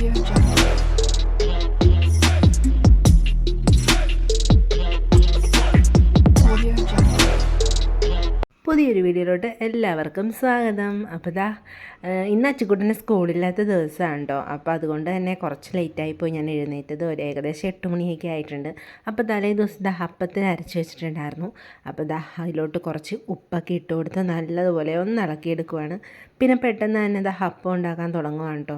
Audio Jungle. പുതിയൊരു വീഡിയോയിലോട്ട് എല്ലാവർക്കും സ്വാഗതം. അപ്പോൾ ദാ ഇന്ന് അച്ചുകൂട്ടന്റെ സ്കൂളില്ലാത്ത ദിവസമാണ് അപ്പോൾ അതുകൊണ്ട് തന്നെ കുറച്ച് ലേറ്റായി പോയി ഞാൻ എഴുന്നേറ്റത്. ഒരു ഏകദേശം എട്ട് മണിയൊക്കെ ആയിട്ടുണ്ട്. അപ്പോൾ തലേ ദിവസം ദാ അപ്പത്തിൽ അരച്ച് വെച്ചിട്ടുണ്ടായിരുന്നു. അപ്പോൾ ദാ അതിലോട്ട് കുറച്ച് ഉപ്പൊക്കെ ഇട്ട് കൊടുത്ത് നല്ലതുപോലെ ഒന്ന് ഇളക്കിയെടുക്കുവാണ്. പിന്നെ പെട്ടെന്ന് തന്നെ ദാ അപ്പം ഉണ്ടാക്കാൻ തുടങ്ങുവാണ് കേട്ടോ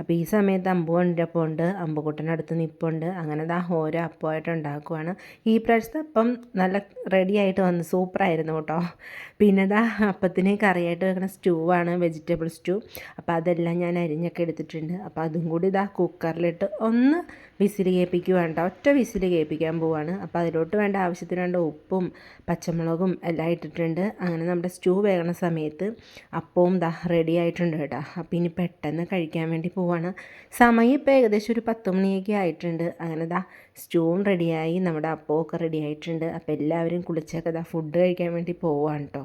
അപ്പോൾ ഈ സമയത്ത് അമ്പു അപ്പം ഉണ്ട് അമ്പുക്കുട്ടനടുത്ത് നിപ്പുണ്ട്. അങ്ങനെ ദാ ഓരോ അപ്പമായിട്ട് ഉണ്ടാക്കുവാണ്. ഈ പ്രാവശ്യത്തെ അപ്പം നല്ല റെഡിയായിട്ട് വന്ന് സൂപ്പറായിരുന്നു കേട്ടോ. പിന്നെ ഇതാ അപ്പത്തിനെ കറിയായിട്ട് വെക്കുന്ന സ്റ്റൂ ആണ് വെജിറ്റബിൾ സ്റ്റൂ. അപ്പോൾ അതെല്ലാം ഞാൻ അരിഞ്ഞൊക്കെ എടുത്തിട്ടുണ്ട്. അപ്പോൾ അതും കൂടി ഇതാ കുക്കറിലിട്ട് ഒന്ന് വിസിൽ കേൾപ്പിക്കുവാണ് കേട്ടോ ഒറ്റ വിസിൽ കേൾപ്പിക്കാൻ പോവാണ്. അപ്പോൾ അതിലോട്ട് വേണ്ട ആവശ്യത്തിന് വേണ്ട ഉപ്പും പച്ചമുളകും എല്ലാം ഇട്ടിട്ടുണ്ട്. അങ്ങനെ നമ്മുടെ സ്റ്റൂ വേകണ സമയത്ത് അപ്പവും ദാ റെഡി ആയിട്ടുണ്ട് കേട്ടോ. അപ്പോൾ ഇനി പെട്ടെന്ന് കഴിക്കാൻ വേണ്ടി പോവാണ്. സമയം ഇപ്പോൾ ഏകദേശം ഒരു പത്ത് മണിയൊക്കെ ആയിട്ടുണ്ട്. അങ്ങനെ ദാ സ്റ്റൂവും റെഡിയായി നമ്മുടെ അപ്പവും ഒക്കെ റെഡി ആയിട്ടുണ്ട്. അപ്പോൾ എല്ലാവരും കുളിച്ചൊക്കെ ദാ ഫുഡ് കഴിക്കാൻ വേണ്ടി പോവാണ് കേട്ടോ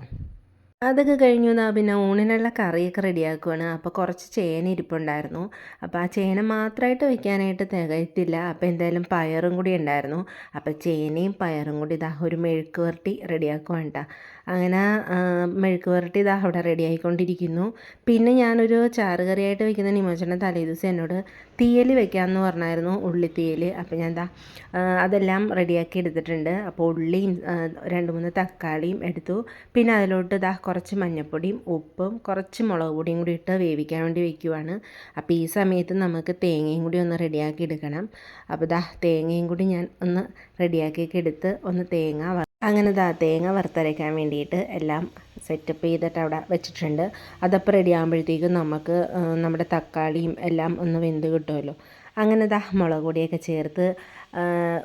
അതൊക്കെ കഴിഞ്ഞു എന്നാൽ പിന്നെ ഊണിനുള്ള കറിയൊക്കെ റെഡിയാക്കുവാണ്. അപ്പോൾ കുറച്ച് ചേന ഇരിപ്പുണ്ടായിരുന്നു. അപ്പോൾ ആ ചേന മാത്രമായിട്ട് വെക്കാനായിട്ട് തികയത്തില്ല അപ്പോൾ എന്തായാലും പയറും കൂടി ഉണ്ടായിരുന്നു. അപ്പോൾ ചേനയും പയറും കൂടി ഇതാ ഒരു മെഴുക്ക് വരട്ടി റെഡിയാക്കുവാണ് കേട്ടോ അങ്ങനെ മെഴുക്ക് പുരട്ടി ഇതാ അവിടെ റെഡി ആയിക്കൊണ്ടിരിക്കുന്നു. പിന്നെ ഞാനൊരു ചാറുകറിയായിട്ട് വെക്കുന്ന നിമോചന തലേദിവസം എന്നോട് തീയൽ വെക്കാമെന്ന് പറഞ്ഞായിരുന്നു ഉള്ളി തീയൽ. അപ്പോൾ ഞാൻ എന്താ അതെല്ലാം റെഡിയാക്കി എടുത്തിട്ടുണ്ട്. അപ്പോൾ ഉള്ളിയും രണ്ട് മൂന്ന് തക്കാളിയും എടുത്തു. പിന്നെ അതിലോട്ട് ഇതാ കുറച്ച് മഞ്ഞൾപ്പൊടിയും ഉപ്പും കുറച്ച് മുളക് പൊടിയും കൂടി ഇട്ട് വേവിക്കാൻ വേണ്ടി വെക്കുവാണ്. അപ്പോൾ ഈ സമയത്ത് നമുക്ക് തേങ്ങയും കൂടി ഒന്ന് റെഡിയാക്കി എടുക്കണം. അപ്പോൾ ഇതാ തേങ്ങയും കൂടി ഞാൻ ഒന്ന് റെഡിയാക്കിയൊക്കെ എടുത്ത് ഒന്ന് തേങ്ങ അങ്ങനെ ദാ തേങ്ങ വറുത്തരയ്ക്കാൻ വേണ്ടിയിട്ട് എല്ലാം സെറ്റപ്പ് ചെയ്തിട്ട് അവിടെ വെച്ചിട്ടുണ്ട്. അതപ്പോൾ റെഡി ആകുമ്പോഴത്തേക്കും നമുക്ക് നമ്മുടെ തക്കാളിയും എല്ലാം ഒന്ന് വെന്ത് കിട്ടുമല്ലോ. അങ്ങനെ ദാ മുളക് പൊടിയൊക്കെ ചേർത്ത്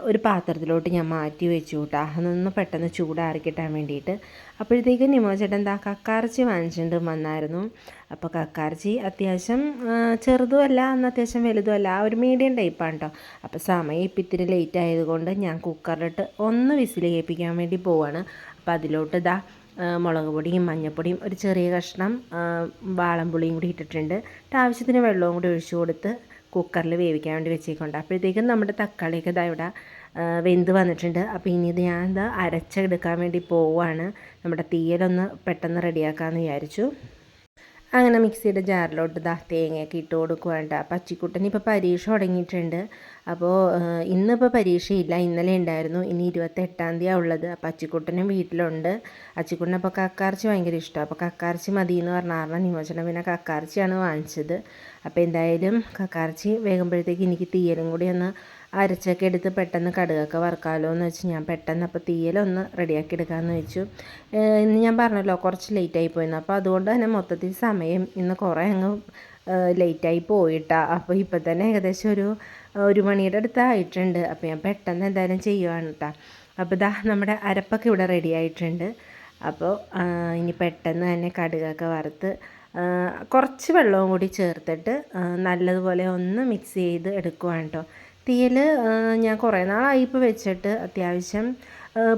ഒരു പാത്രത്തിലോട്ട് ഞാൻ മാറ്റി വെച്ചു കേട്ടോ അതൊന്ന് പെട്ടെന്ന് ചൂടാറി കിട്ടാൻ വേണ്ടിയിട്ട്. അപ്പോഴത്തേക്കും നിമോചേട്ടൻ എന്താ കക്കാർച്ചി വാങ്ങിച്ചിട്ട് വന്നായിരുന്നു. അപ്പോൾ കക്കാർച്ചി അത്യാവശ്യം ചെറുതുമല്ല അന്ന് അത്യാവശ്യം വലുതുമല്ല ആ ഒരു മീഡിയം ടൈപ്പാണ് കേട്ടോ അപ്പോൾ സമയം ഇപ്പം ഇത്തിരി ലേറ്റ് ആയതുകൊണ്ട് ഞാൻ കുക്കറിലിട്ട് ഒന്ന് വിസിൽ കേൾപ്പിക്കാൻ വേണ്ടി പോവാണ്. അപ്പോൾ അതിലോട്ട് ആ, മുളക് പൊടിയും മഞ്ഞൾപ്പൊടിയും ഒരു ചെറിയ കഷ്ണം വാളംപുളിയും കൂടി ഇട്ടിട്ടുണ്ട്. ആവശ്യത്തിന് വെള്ളവും കൂടി ഒഴിച്ചു കൊടുത്ത് കുക്കറിൽ വേവിക്കാൻ വേണ്ടി വെച്ചേക്കൊണ്ട് അപ്പോഴത്തേക്കും നമ്മുടെ തക്കാളിയൊക്കെ ഇതാ ഇവിടെ വെന്ത് വന്നിട്ടുണ്ട്. അപ്പോൾ ഇനി ഇത് ഞാൻ ഇത് അരച്ചെടുക്കാൻ വേണ്ടി പോവുകയാണ്. നമ്മുടെ തീയലൊന്ന് പെട്ടെന്ന് റെഡിയാക്കാമെന്ന് വിചാരിച്ചു. അങ്ങനെ മിക്സിയുടെ ജാറിലോട്ട് ദാ തേങ്ങയൊക്കെ ഇട്ട് കൊടുക്കുവാണ്ട പച്ചിക്കുട്ടൻ ഇപ്പോൾ പരീക്ഷ തുടങ്ങിയിട്ടുണ്ട്. അപ്പോൾ ഇന്നിപ്പോൾ പരീക്ഷയില്ല. ഇന്നലെ ഉണ്ടായിരുന്നു. ഇനി ഇരുപത്തെട്ടാം തീയതിയാണ് ഉള്ളത്. അപ്പോൾ അച്ചിക്കുട്ടനും വീട്ടിലുണ്ട്. അച്ചിക്കുട്ടൻ അപ്പോൾ കക്കാർച്ചി ഭയങ്കര ഇഷ്ടമാണ് അപ്പോൾ കക്കാർച്ചി മതി എന്ന് പറഞ്ഞ കാരണം നിമോചനം പിന്നെ കക്കാർച്ചിയാണ് വാങ്ങിച്ചത്. അപ്പോൾ എന്തായാലും കക്കാർച്ചി വേകുമ്പോഴത്തേക്ക് എനിക്ക് തീയലും കൂടി ഒന്ന് അരച്ചൊക്കെ എടുത്ത് പെട്ടെന്ന് കടുകൊക്കെ വറുക്കാമല്ലോ എന്ന് വെച്ച് ഞാൻ പെട്ടെന്ന് അപ്പോൾ തീയലൊന്ന് റെഡിയാക്കി എടുക്കാമെന്ന് വെച്ചു. ഇന്ന് ഞാൻ പറഞ്ഞല്ലോ കുറച്ച് ലേറ്റായി പോയിരുന്നു അപ്പോൾ അതുകൊണ്ട് തന്നെ മൊത്തത്തിൽ സമയം ഇന്ന് കുറേ അങ്ങ് ലേറ്റായി പോയിട്ടാ. അപ്പോൾ ഇപ്പം തന്നെ ഏകദേശം ഒരു ഒരു മണിയുടെ അടുത്തായിട്ടുണ്ട് അപ്പോൾ ഞാൻ പെട്ടെന്ന് എന്തായാലും ചെയ്യുവാണ് കേട്ടോ അപ്പോൾ ഇതാ നമ്മുടെ അരപ്പൊക്കെ ഇവിടെ റെഡി ആയിട്ടുണ്ട്. അപ്പോൾ ഇനി പെട്ടെന്ന് തന്നെ കടുകൊക്കെ വറുത്ത് കുറച്ച് വെള്ളവും കൂടി ചേർത്തിട്ട് നല്ലതുപോലെ ഒന്ന് മിക്സ് ചെയ്ത് എടുക്കുവാണ് കേട്ടോ തീയൽ ഞാൻ കുറേ നാളായി ഇപ്പോൾ വെച്ചിട്ട് അത്യാവശ്യം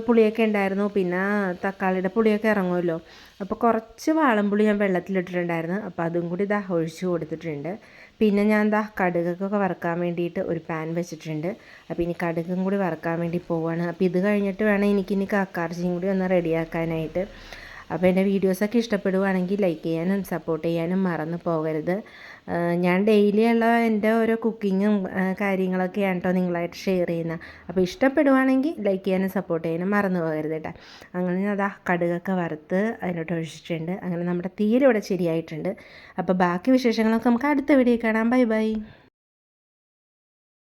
പുളിയൊക്കെ ഉണ്ടായിരുന്നു. പിന്നെ തക്കാളിയുടെ പുളിയൊക്കെ ഇറങ്ങുമല്ലോ. അപ്പോൾ കുറച്ച് വാളംപുളി ഞാൻ വെള്ളത്തിലിട്ടിട്ടുണ്ടായിരുന്നു. അപ്പോൾ അതും കൂടി ദാ ഒഴിച്ച് കൊടുത്തിട്ടുണ്ട്. പിന്നെ ഞാൻ എന്താ കടുകൊക്കെ വറുക്കാൻ വേണ്ടിയിട്ട് ഒരു പാൻ വെച്ചിട്ടുണ്ട്. അപ്പോൾ ഇനി കടുകും കൂടി വറുക്കാൻ വേണ്ടി പോവാണ്. അപ്പോൾ ഇത് കഴിഞ്ഞിട്ട് വേണം എനിക്കിനി കക്കാർച്ചിയും കൂടി ഒന്ന് റെഡിയാക്കാനായിട്ട്. അപ്പോൾ എന്റെ വീഡിയോസൊക്കെ ഇഷ്ടപ്പെടുവാണെങ്കിൽ ലൈക്ക് ചെയ്യാനും സപ്പോർട്ട് ചെയ്യാനും മറന്നു പോകരുത്. ഞാൻ ഡെയിലി ഉള്ള എന്റെ ഓരോ കുക്കിങ്ങും കാര്യങ്ങളൊക്കെയാണ് കേട്ടോ നിങ്ങളായിട്ട് ഷെയർ ചെയ്യുന്നത് അപ്പോൾ ഇഷ്ടപ്പെടുവാണെങ്കിൽ ലൈക്ക് ചെയ്യാനും സപ്പോർട്ട് ചെയ്യാനും മറന്നു പോകരുത് കേട്ടോ അങ്ങനെ അതാ കടുകൊക്കെ വറുത്ത് അതിലോട്ട് ഒഴിച്ചിട്ടുണ്ട്. അങ്ങനെ നമ്മുടെ തീരെ ഇവിടെ ശരിയായിട്ടുണ്ട്. അപ്പോൾ ബാക്കി വിശേഷങ്ങളൊക്കെ നമുക്ക് അടുത്ത വീഡിയോ കാണാം. Bye bye